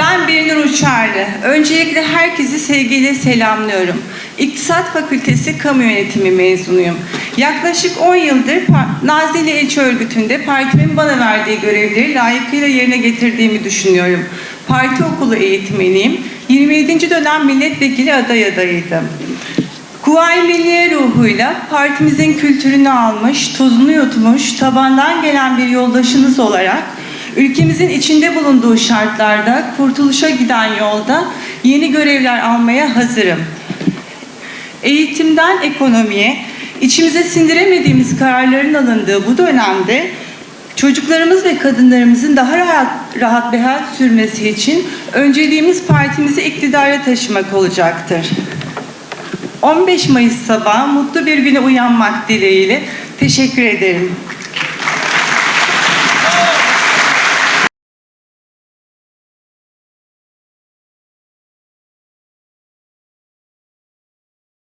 Ben Birnur Uçarlı. Öncelikle herkesi sevgiyle selamlıyorum. İktisat Fakültesi Kamu Yönetimi mezunuyum. Yaklaşık 10 yıldır Nazilli İlçe Örgütü'nde partimin bana verdiği görevleri layıkıyla yerine getirdiğimi düşünüyorum. Parti okulu eğitmeniyim. 27. dönem milletvekili aday adayıydım. Kuvayi Milliye ruhuyla partimizin kültürünü almış, tozunu yutmuş, tabandan gelen bir yoldaşınız olarak ülkemizin içinde bulunduğu şartlarda kurtuluşa giden yolda yeni görevler almaya hazırım. Eğitimden ekonomiye, içimize sindiremediğimiz kararların alındığı bu dönemde çocuklarımız ve kadınlarımızın daha rahat, rahat bir hayat sürmesi için önceliğimiz partimizi iktidara taşımak olacaktır. 15 Mayıs sabahı mutlu bir güne uyanmak dileğiyle teşekkür ederim.